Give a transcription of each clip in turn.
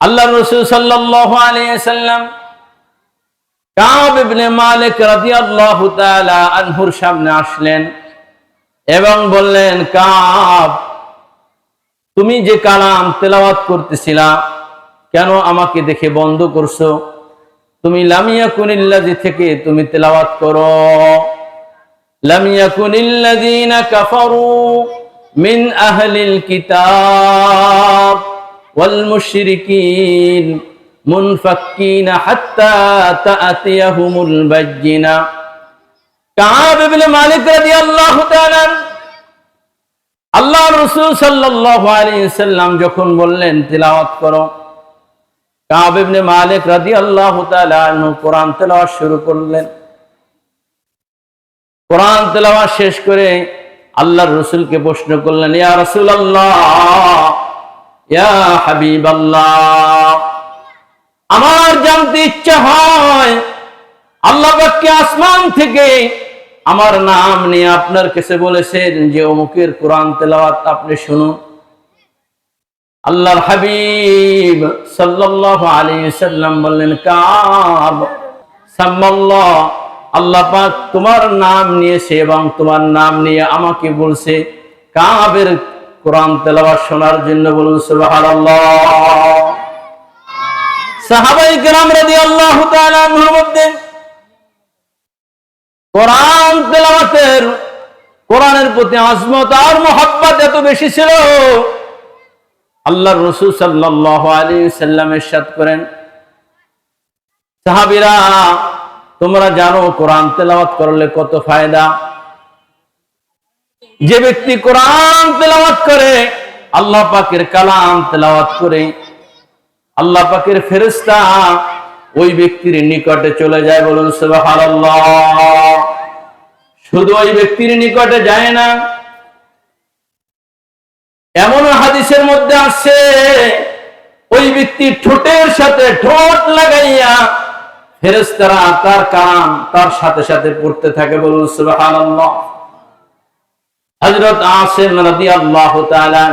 আল্লাহ রসুল সাল্লাল্লাহু আলাইহি সাল্লাম কাব ইবনে মালিক রাদিয়াল্লাহু তাআলা আনহুর সামনে আসলেন এবং বললেন, কাব, তুমি যে কালাম তেলাওয়াত করতেছিলা, কেন আমাকে দেখে বন্ধ করছ? তুমি লামিয়া কুনিল্লাজি থেকে তুমি তেলাওয়াত করো। লামিয়া কুনিল্লাযীনা কাফারু মিন আহলিল কিতাব। মুনফাক্কিনা হাত্তা তাআতিয়াহুমুল বাজ্জিনা কাব ইবনে মালিক রাদিয়াল্লাহু তাআলা আল্লাহ রসুল সাল্লাম যখন বললেন, তিলাওয়াত করো। কাব ইবনে মালিক তাআলা আনহু কোরআন তেলাওয়াত শুরু করলেন। কোরআন তেলাওয়াত শেষ করে আল্লাহর রসুলকে প্রশ্ন করলেন, ইয়া ইয়া হাবিবাল্লাহ আমার জানতে ইচ্ছা হয়, আল্লাহ আসমান থেকে আমার নাম নিয়ে আপনার কাছে বলেছেন যে অমুকের কোরআন তেলাওয়াত আপনি শুনুন। আল্লাহর হাবিব সাল্লাল্লাহু আলাইহি সাল্লাম বললেন, কাব, সাম্মাল্লাহ, আল্লাহ তোমার নাম নিয়েছে এবং তোমার নাম নিয়ে আমাকে বলছে, কাবের কোরআন তেলাওয়াত শোনার জন্য বলুন, সুবহানাল্লাহ। সাহাবাই রাদিয়াল্লাহু তাআলা আনহুর মধ্যে কোরআন তেলাওয়াতের, কোরআনের প্রতি আজমত আর মোহাব্বত এত বেশি ছিল। আল্লাহ রসুল সাল্লাল্লাহু আলাইহি সাল্লাম ইরশাদ করেন, সাহাবিরা, তোমরা জানো কোরআন তেলাওয়াত করলে কত ফায়দা? যে ব্যক্তি কোরআন তেলাওয়াত করে, আল্লাহ পাকের কালাম তেলাওয়াত করে, আল্লাহ পাকের ফেরেশতা ওই ব্যক্তির নিকটে চলে যায় বলুন শুধু ওই ব্যক্তির নিকটে যায় না এমন হাদিসের মধ্যে আসছে ওই ব্যক্তি ঠোঁটের সাথে ঠোঁট লাগাইয়া ফেরেশতারা তার কান তার সাথে সাথে পড়তে থাকে বলুন সুবহানাল্লাহ। হযরত আসিম রাদিয়াল্লাহু তাআলা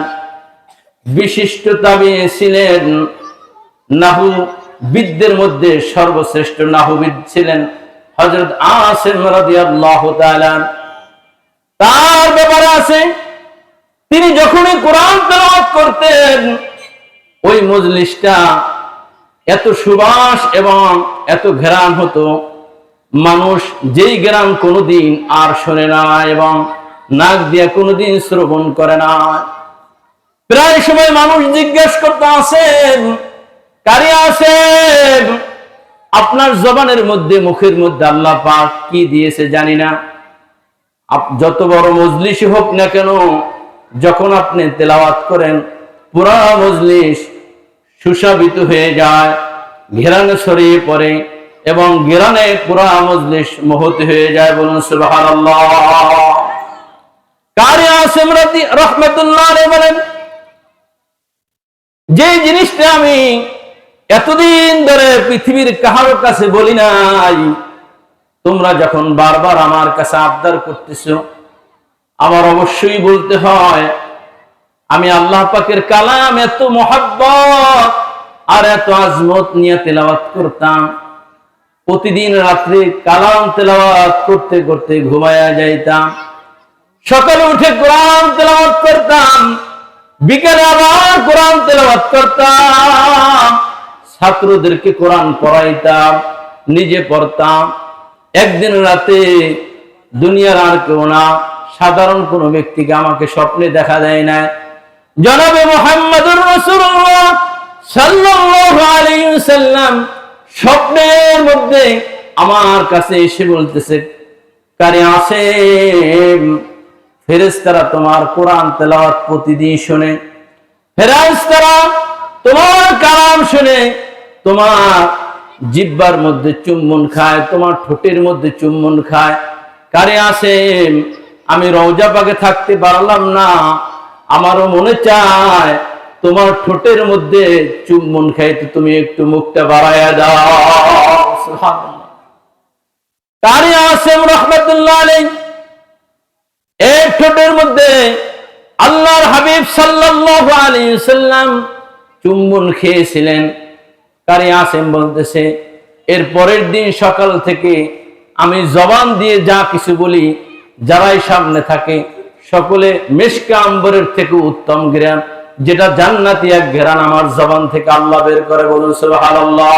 বিশিষ্ট তাবি ছিলেন। নাহু বিদদের মধ্যে সর্বশ্রেষ্ঠ নাহুবিদ ছিলেন। হজরত আসিম রাদিয়াল্লাহু তাআলা তার ব্যাপারে আছে, তিনি যখনই কোরআন তেলাওয়াত করতেন, ওই মজলিসটা এত সুবাস এবং এত ঘেরান হতো, মানুষ যেই গ্রাম কোনোদিন আর শোনে না এবং নাক দিয়ে কোনোদিন শ্রবণ করে না। প্রায় সময় মানুষ জিজ্ঞেস করতে আসেন কারি আসেন আপনার জবানের মধ্যে, মুখের মধ্যে আল্লাহ পাক কি দিয়েছে জানি না। যত বড় মজলিস হোক না কেন, যখন আপনি তেলাওয়াত করেন, পুরা মজলিস সুশাবিত হয়ে যায়, ঘেরানে ছড়িয়ে পড়ে এবং ঘেরানে পুরা মজলিস মহতি হয়ে যায় বলুন সুবহানাল্লাহ। যে জিনিসটা আমি এতদিন ধরে পৃথিবীর কাহার কাছে বলি নাই, তোমরা যখন বারবার আমার কাছে আবদার করতেছো, আমার অবশ্যই বলতে হয়, আমি আল্লাহ পাকের কালাম এত মহাব্বত আর এত আজমত নিয়ে তেলাওয়াত করতাম। প্রতিদিন রাত্রে কালাম তেলাওয়াত করতে করতে ঘুমায়া যাইতাম। সকালে উঠে কোরআন তেলাওয়াত করতাম, বিকেলে আবার কোরআন তেলাওয়াত করতাম। ছাত্রদেরকে কোরআন পড়াইতাম, নিজে পড়তাম। একদিন রাতে দুনিয়ার আর কেউ না, সাধারণ কোন ব্যক্তিকে আমাকে স্বপ্নে দেখা দেয় না জনাবে মোহাম্মদুর রাসূলুল্লাহ সাল্লাল্লাহু আলাইহি স্বপ্নের মধ্যে আমার কাছে এসে বলতেছে, কারে আসে ফেরেশতারা তোমার কোরআন তেলাওয়াত প্রতিদিন শুনে। ফেরেশতারা তোমার কালাম শুনে। তোমার জিব্বার মধ্যে চুম্বন খায়, তোমার ঠোঁটের মধ্যে চুম্বন খায়। কারে আসে আমি রওজা পাকে থাকতে পারলাম না। আমারও মনে চায়, তোমার ঠোঁটের মধ্যে চুম্বন খাইতে তুমি একটু মুখটা বাড়াইয়া দাও। কারে আসেম রহমতুল্লাহ আলাইহি? এক ঠোঁটের মধ্যে আল্লাহর হাবিব সাল্লাল্লাহু আলাইহি সাল্লাম চুম্বন খেয়েছিলেন। কারি আসেম বলতেছে, এর পরের দিন সকাল থেকে আমি জবান দিয়ে যা কিছু বলি, যারাই সামনে থাকে, সকলে মেশকা আম্বরের থেকে উত্তম ঘেরান যেটা জান্নাতি এক ঘেরান আমার জবান থেকে আল্লাহ বের করে বলুন, সুবহানাল্লাহ।